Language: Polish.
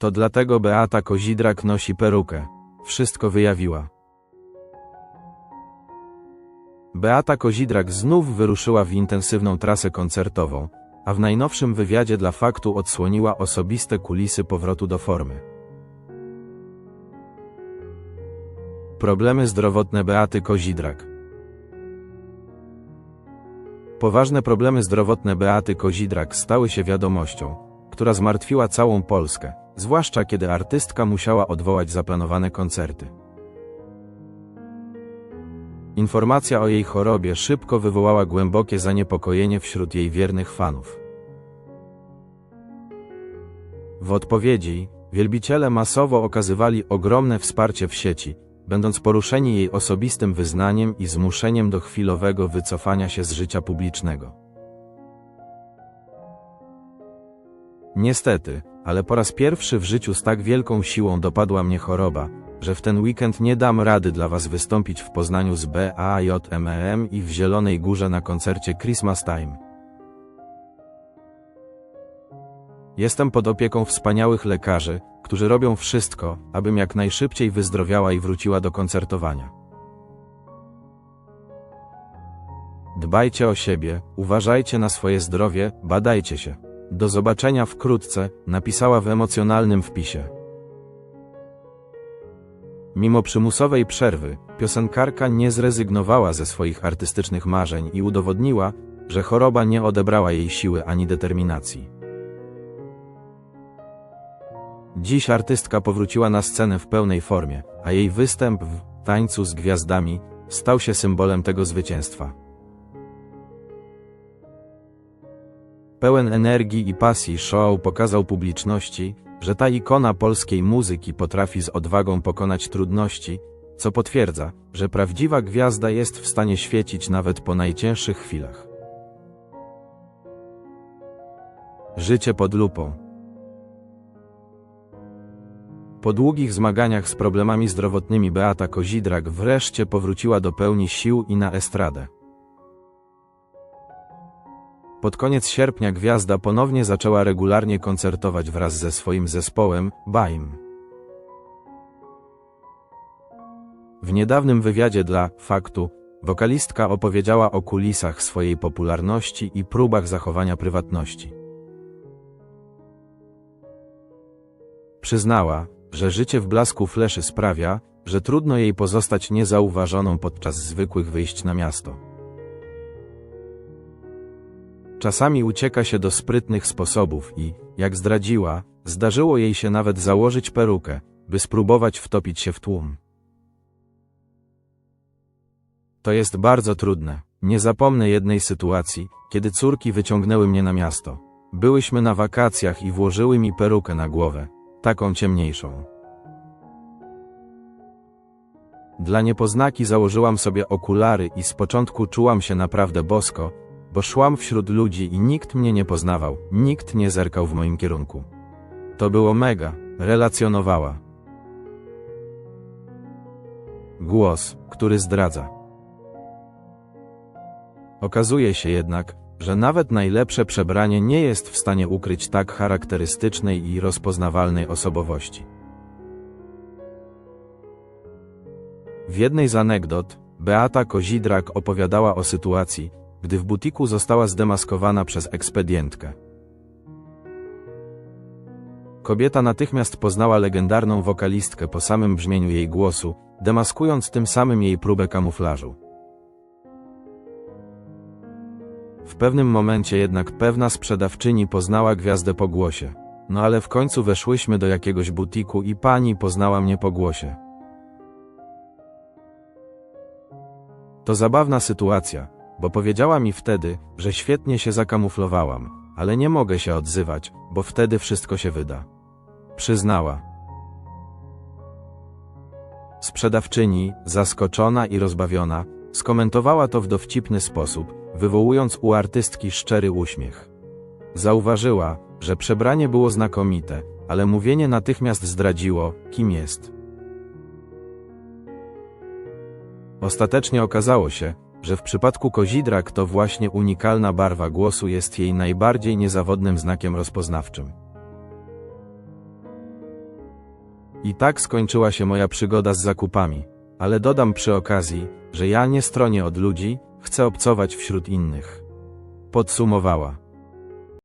To dlatego Beata Kozidrak nosi perukę. Wszystko wyjawiła. Beata Kozidrak znów wyruszyła w intensywną trasę koncertową, a w najnowszym wywiadzie dla faktu odsłoniła osobiste kulisy powrotu do formy. Problemy zdrowotne Beaty Kozidrak Poważne problemy zdrowotne Beaty Kozidrak stały się wiadomością, która zmartwiła całą Polskę, zwłaszcza kiedy artystka musiała odwołać zaplanowane koncerty. Informacja o jej chorobie szybko wywołała głębokie zaniepokojenie wśród jej wiernych fanów. W odpowiedzi, wielbiciele masowo okazywali ogromne wsparcie w sieci, będąc poruszeni jej osobistym wyznaniem i zmuszeniem do chwilowego wycofania się z życia publicznego. Niestety, ale po raz pierwszy w życiu z tak wielką siłą dopadła mnie choroba, że w ten weekend nie dam rady dla Was wystąpić w Poznaniu z BAJMEM i w Zielonej Górze na koncercie Christmas Time. Jestem pod opieką wspaniałych lekarzy, którzy robią wszystko, abym jak najszybciej wyzdrowiała i wróciła do koncertowania. Dbajcie o siebie, uważajcie na swoje zdrowie, badajcie się. Do zobaczenia wkrótce, napisała w emocjonalnym wpisie. Mimo przymusowej przerwy, piosenkarka nie zrezygnowała ze swoich artystycznych marzeń i udowodniła, że choroba nie odebrała jej siły ani determinacji. Dziś artystka powróciła na scenę w pełnej formie, a jej występ w tańcu z gwiazdami stał się symbolem tego zwycięstwa. Pełen energii i pasji show pokazał publiczności, że ta ikona polskiej muzyki potrafi z odwagą pokonać trudności, co potwierdza, że prawdziwa gwiazda jest w stanie świecić nawet po najcięższych chwilach. Życie pod lupą. Po długich zmaganiach z problemami zdrowotnymi Beata Kozidrak wreszcie powróciła do pełni sił i na estradę. Pod koniec sierpnia gwiazda ponownie zaczęła regularnie koncertować wraz ze swoim zespołem, Baim. W niedawnym wywiadzie dla Faktu wokalistka opowiedziała o kulisach swojej popularności i próbach zachowania prywatności. Przyznała, że życie w blasku fleszy sprawia, że trudno jej pozostać niezauważoną podczas zwykłych wyjść na miasto. Czasami ucieka się do sprytnych sposobów i, jak zdradziła, zdarzyło jej się nawet założyć perukę, by spróbować wtopić się w tłum. To jest bardzo trudne. Nie zapomnę jednej sytuacji, kiedy córki wyciągnęły mnie na miasto. Byłyśmy na wakacjach i włożyły mi perukę na głowę, taką ciemniejszą. Dla niepoznaki założyłam sobie okulary i z początku czułam się naprawdę bosko, bo szłam wśród ludzi i nikt mnie nie poznawał, nikt nie zerkał w moim kierunku. To było mega, relacjonowała. Głos, który zdradza. Okazuje się jednak, że nawet najlepsze przebranie nie jest w stanie ukryć tak charakterystycznej i rozpoznawalnej osobowości. W jednej z anegdot, Beata Kozidrak opowiadała o sytuacji, gdy w butiku została zdemaskowana przez ekspedientkę. Kobieta natychmiast poznała legendarną wokalistkę po samym brzmieniu jej głosu, demaskując tym samym jej próbę kamuflażu. W pewnym momencie jednak pewna sprzedawczyni poznała gwiazdę po głosie. No ale w końcu weszłyśmy do jakiegoś butiku i pani poznała mnie po głosie. To zabawna sytuacja, bo powiedziała mi wtedy, że świetnie się zakamuflowałam, ale nie mogę się odzywać, bo wtedy wszystko się wyda. Przyznała. Sprzedawczyni, zaskoczona i rozbawiona, skomentowała to w dowcipny sposób, wywołując u artystki szczery uśmiech. Zauważyła, że przebranie było znakomite, ale mówienie natychmiast zdradziło, kim jest. Ostatecznie okazało się, że w przypadku Kozidrak to właśnie unikalna barwa głosu jest jej najbardziej niezawodnym znakiem rozpoznawczym. I tak skończyła się moja przygoda z zakupami. Ale dodam przy okazji, że ja nie stronię od ludzi, chcę obcować wśród innych. Podsumowała.